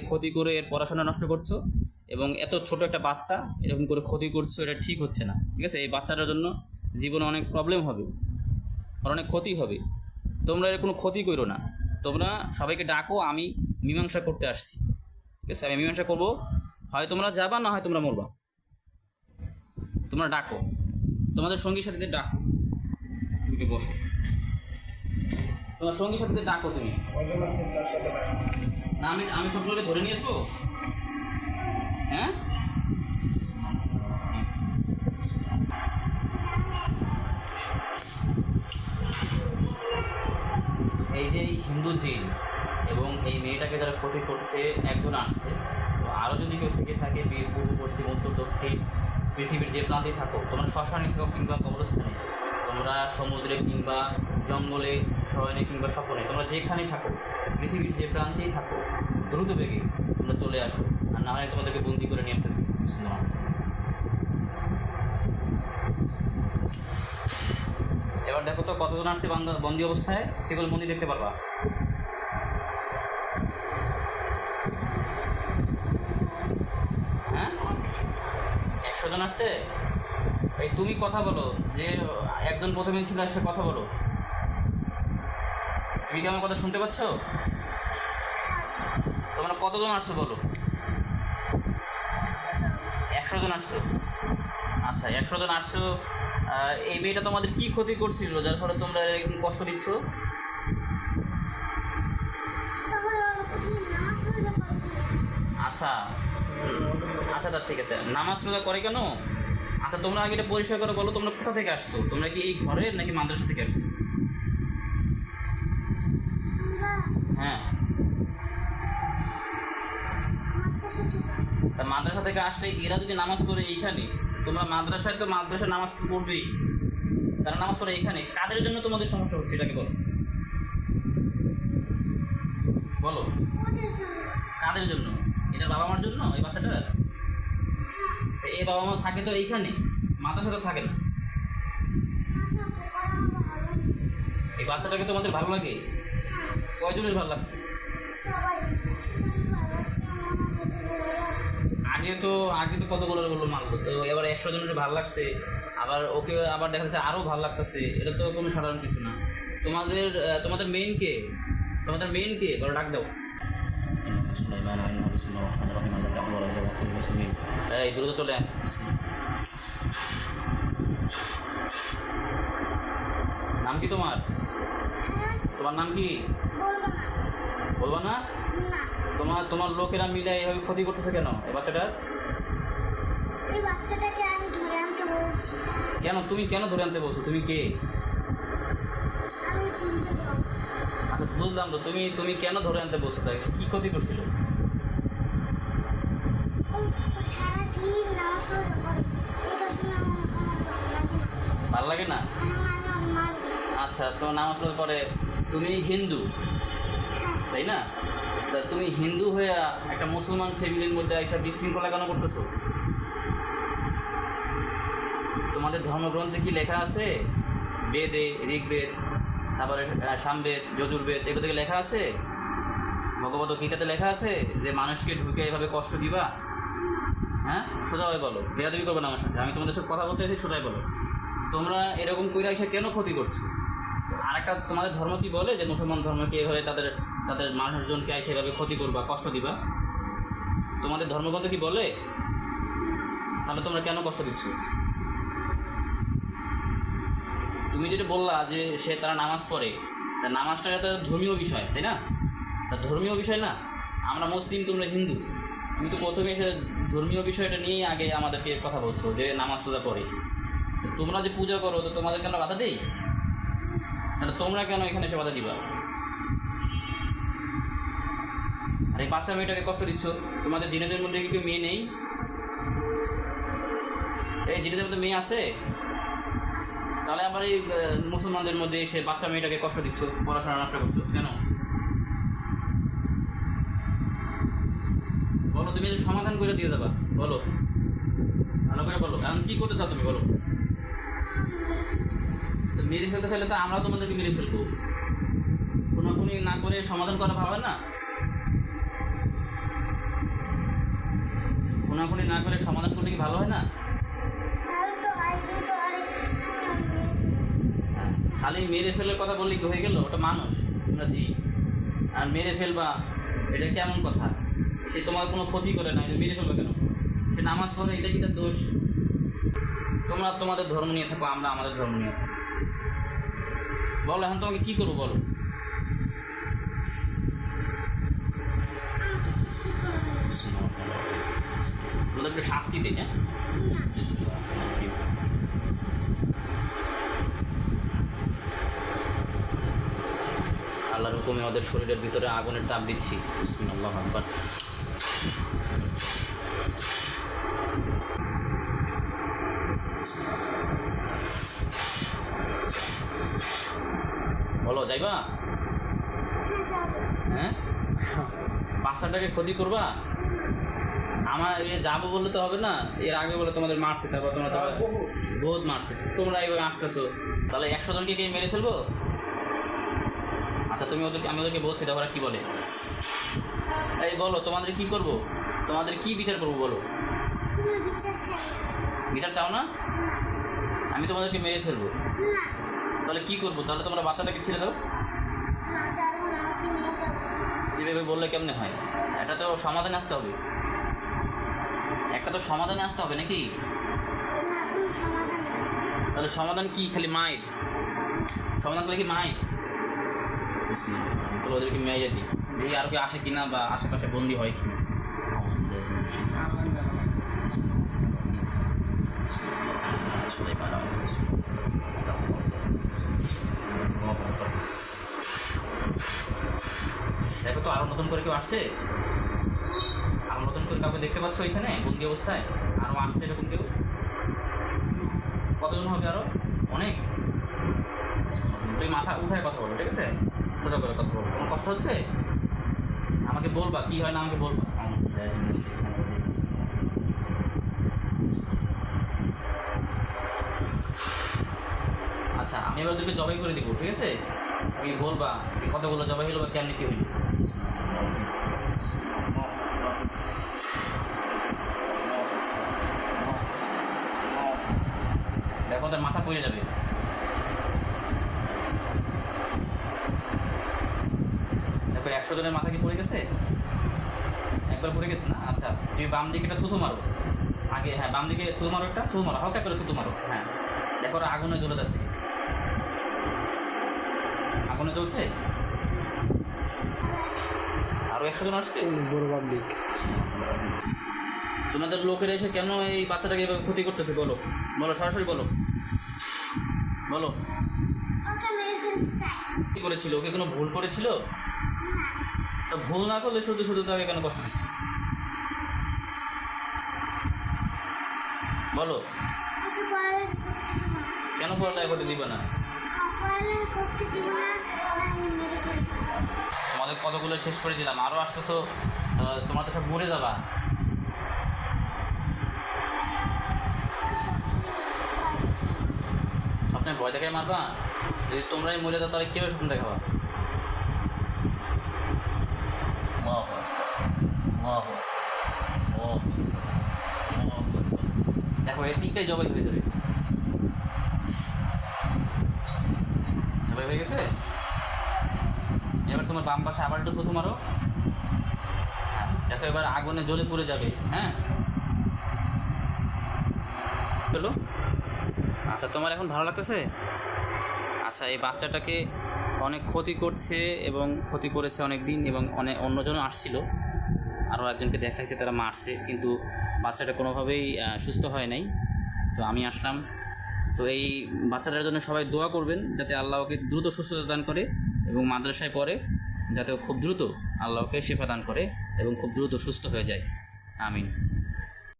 ক্ষতি করে এর পড়াশোনা নষ্ট করছ এবং এত ছোট একটা বাচ্চা এরকম করে ক্ষতি করছ, এটা ঠিক হচ্ছে না। ঠিক আছে? এই বাচ্চাটার জন্য জীবনে অনেক প্রবলেম হবে ওর অনেক ক্ষতি হবে। তোমরা এর কোনো ক্ষতি করো না। তোমরা সবাইকে ডাকো, আমি মীমাংসা করতে আসছি। ঠিক আছে? আমি মীমাংসা করব। হয় তোমরা যাবা, না হয় তোমরা মরবা। তোমরা ডাকো। তোমাদের সঙ্গী সাথীদের ডাকো। তুমি বসো। তোমার সঙ্গী সাথীদের ডাকো তুমি। না, আমি আমি সবগুলোকে ধরে নিয়ে আসব? হ্যাঁ? এই যে এই হিন্দু জিন এবং এই মেয়েটাকে যারা ক্ষতি করছে, একজন আসছে। তো আরও যদি কেউ থেকে থাকে বীর পশ্চিম, উত্তর, দক্ষিণ, পৃথিবীর যে প্রান্তেই থাকো তোমরা শ্মশানে কিংবা কবরস্থানে, তোমরা সমুদ্রে কিংবা জঙ্গলে, শয়নে কিংবা সফরে তোমরা যেখানেই থাকো, পৃথিবীর যে প্রান্তেই থাকো, দ্রুত বেগে তোমরা চলে আসো। আর না হয় তোমাদেরকে বন্দি করে নিয়ে আসতেছি। এবার দেখো তো কতজন আসছে বন্দি অবস্থায়? সেগুলো বন্দি দেখতে পারবা? হ্যাঁ? একশো জন আসছে? এই তুমি কথা বলো, যে একজন প্রথমে ছিল সে কথা বলো। কি আমার কথা শুনতে পাচ্ছ? তোমরা কতজন আসছো বলো? একশো জন আসছো? আচ্ছা একশো জন আসছো। এই মেয়েটা তোমাদের কি ক্ষতি করছিল, যার ফলে তোমরা এরকম কষ্ট দিচ্ছ? আচ্ছা আচ্ছা তার ঠিক আছে। নামাজ রোজা করে কেন? আচ্ছা তোমরা আগে এটা পরিষ্কার করে বলো, তোমরা কোথা থেকে আসছো? তোমরা কি এই ঘরের নাকি মাদ্রাসা থেকে আসছো? হ্যাঁ। তা মাদ্রাসা থেকে আসলে এরা যদি নামাজ পড়ে এইখানে, তোমরা মাদ্রাসায় তো মাদ্রাসা নামাজ পড়বেই। তারা নামাজ পড়ে এইখানে। কাদের জন্য তোমাদের সমস্যা হচ্ছে, এটাকে বলো। বলো। কাদের জন্য? এটা বাবা মার জন্য? এই বাচ্চাটা এই বাবা মা থাকে তো এইখানে। মাদ্রাসা তো থাকে না। এই বাচ্চাটাকে তোমাদের ভালো লাগে? কয়জনের ভালো লাগছে? আগে তো আগে তো কতগুলো বলল মানলো তো এবার একশো জনের ভালো লাগছে, আবার ওকে আবার দেখা যাচ্ছে আরও ভালো লাগতেছে, এটা তো কোনো সাধারণ কিছু না। তোমাদের তোমাদের মেইন কে? তোমাদের মেইন কে? বলো, ডাক দাও। এই, দ্রুত চলে। নাম কি তোমার? তোমার নাম কি? বলব না? তোমার তোমার লোকেরা মিলে এইভাবে ক্ষতি করতেছে কেন এই বাচ্চাটার? কেন? তুমি কেন ধরে আনতে বলছো? তুমি কে? আচ্ছা বুঝলাম তো। তুমি তুমি কেন ধরে আনতে বলছো তাই কি ক্ষতি করছিল? ভালো লাগে না। আচ্ছা তোমার নামাজ পরে তুমি হিন্দু, তাই না? তা তুমি হিন্দু হয়ে একটা মুসলমান ফ্যামিলির মধ্যে এইসব বিশৃঙ্খলা কেন করতেছো? তোমাদের ধর্মগ্রন্থে কি লেখা আছে? বেদে, ঋগ্বেদ, তারপরে সামবেদ, যজুর্বেদ, এগুলো থেকে লেখা আছে? ভগবত গীতাতে লেখা আছে যে মানুষকে ঢুকে এভাবে কষ্ট দিবা? হ্যাঁ? সোজাভাবে বলো। বেয়াদবি করবে না আমার সাথে। আমি তোমাদের সাথে কথা বলতে এসে সোজাই বলো। তোমরা এরকম কইরা এসে কেন ক্ষতি করছ? আর একটা তোমাদের ধর্ম কি বলে? যে মুসলমান ধর্মকে এভাবে তাদের তাদের মানুষজনকে এসে এভাবে ক্ষতি করবা, কষ্ট দিবা? তোমাদের ধর্মগ্রন্থ কি বলে? তাহলে তোমরা কেন কষ্ট দিচ্ছ? তুমি যেটা বললা যে সে তারা নামাজ পড়ে, তা নামাজটা তো ধর্মীয় বিষয়, তাই না? তা ধর্মীয় বিষয় না। আমরা মুসলিম, তোমরা হিন্দু। তুমি তো প্রথমে এসে ধর্মীয় বিষয়টা নিয়েই আগে আমাদেরকে কথা বলছো, যে নামাজ পূজা পড়ে। তোমরা যে পূজা করো, তো তোমাদের কেন বাধা দেই? তোমরা কেন এখানে এসে বাধা দিবা? আর এই বাচ্চা মেয়েটাকে কষ্ট দিচ্ছ? তোমাদের জিনেদের মধ্যে কি মেয়ে নেই? এই জিনেদের মধ্যে মেয়ে আছে? তাহলে আবার এই মুসলমানদের মধ্যে এসে বাচ্চা মেয়েটাকে কষ্ট দিচ্ছ, পড়াশোনা নষ্ট করছ, কেন? বলো, তুমি সমাধান করে দিয়ে দেবা। বলো। ভালো করে বলো। এখন কি করতে চাও তুমি? বলো। মেরে ফেলতে চাইলে তো আমরা তোমাদেরকে মেরে ফেলব। কোনো না করে সমাধান করা ভাবে না? খুনাখুনি না করে সমাধান করলে কি ভালো হয় না? খালি মেরে ফেলার কথা বললে কি হয়ে গেল? ওটা মানুষ, তোমরা জি। আর মেরে ফেলবা, এটা কেমন কথা? সে তোমার কোনো ক্ষতি করে না, এটা মেরে ফেলবা কেন? সে নামাজ পড়ে, এটা কি তার দোষ? তোমরা তোমাদের ধর্ম নিয়ে থাকো, আমরা আমাদের ধর্ম নিয়ে আছি বলো এখন তোমাকে কি করব বলো? আমাকে কিছু ওদের একটু শাস্তি দিই হ্যাঁ? আল্লাহর হুকুমে ওদের শরীরের ভিতরে আগুনের তাপ দিচ্ছি। বিসমিল্লাহ আকবার বলো যাইবা হ্যাঁ, যাব। হ্যাঁ বাচ্চাটাকে ক্ষতি করবা? আমার এ যাব বললে তো হবে না। এর আগে বলে তোমাদের মারছে তারপর তোমরা বহুত মারছে। তোমরা এইভাবে আসতেছো। তাহলে একশো জনকে কে মেরে ফেলব? আচ্ছা তুমি ওদেরকে আমি ওদেরকে বলছি তারপরে কি বলে? এই বলো তোমাদের কি করব? তোমাদের কি বিচার করব বলো। বিচার চাও না? আমি তোমাদেরকে মেরে ফেলব। তাহলে কি করব? তাহলে তোমরা বাচ্চাটাকে ছেড়ে দাও। যেভাবে বললে কেমনে হয়? এটা তো সমাধানে আসতে হবে। একটা তো সমাধানে আসতে হবে নাকি? তাহলে সমাধান কি? খালি মায়ের। সমাধান করলে কি মায়ের? তাহলে ওদেরকে মেয়ে দেখি আর কি আসে কিনা বা আশেপাশে বন্দি হয় কিনা দেখো তো আরও নতুন করে কেউ আসছে? আর নতুন করে কাউকে দেখতে পাচ্ছ এখানে? বন্দি অবস্থায়? আরও আসছে এরকম কেউ? কতজন হবে আরও? অনেক? তুই মাথা উঠায় কথা বলো, ঠিক আছে? সোজা করে কথা বলো। কোনো কষ্ট হচ্ছে? আমাকে বলবা, কি হয় না আমাকে বলবা। আচ্ছা আমি এবার ওদেরকে জবাই করে দিব, ঠিক আছে? তুমি বলবা কতগুলো জবাই হলো বা কেমনি কি হইল দেখো ওদের মাথা পড়ে যাবে। দেখো, একশো জনের মাথা কি পড়ে গেছে? একবার পড়ে গেছে না? আচ্ছা তুমি বাম দিকে একটা থুতু মারো। আগে হ্যাঁ বাম দিকে থুতু মারো একটা থুতু মারো, হালকা করে থুতু মারো হ্যাঁ। দেখো আগুনে জ্বলে যাচ্ছে। আগুনে জ্বলছে? আরও একশো জন আসছে? বড় পাবলিক তোমাদের লোকেরা এসে কেন এই বাচ্চাটাকে এভাবে ক্ষতি করতেছে বলো? বলো সরাসরি বলো। বলো। ওকে মেরে ফেলতে কি করেছিল? ওকে কোনো ভুল করেছিল? তা ভুল না করলে শুধু শুধু তাকে কেন কষ্ট দিচ্ছে? বলো। কেন পড়ালেখা করতে দিবে না? করতে না তোমাদের কতগুলো শেষ করে দিলাম। আরও আসতেছো তোমরা তো সব মরে যাবা। স্বপ্নে ভয় দেখায় মারবা? যদি তোমরাই মরে যাও, তাহলে কীভাবে স্বপ্ন দেখাবা। দেখো, এই তিনটাই জবাই হয়ে যাবে। জবাই হয়ে গেছে? তোমার বাম পাশে আবার একটু হ্যাঁ, দেখো এবার আগুনে জ্বলে পুড়ে যাবে হ্যাঁ? হলো? আচ্ছা তোমার এখন ভালো লাগতেছে? আচ্ছা এই বাচ্চাটাকে অনেক ক্ষতি করছে এবং ক্ষতি করেছে অনেক দিন এবং অনেক অন্যজনও আসছিল। আরও একজনকে দেখাইছে তারা মারছে কিন্তু বাচ্চাটা কোনোভাবেই সুস্থ হয় নাই। তো আমি আসলাম। তো এই বাচ্চাটার জন্য সবাই দোয়া করবেন যাতে আল্লাহ ওকে দ্রুত সুস্থতা দান করে। এবং মাদ্রাসায় পড়ে যাতে খুব দ্রুত আল্লাহকে শেফা দান করে এবং খুব দ্রুত সুস্থ হয়ে যায়। আমিন।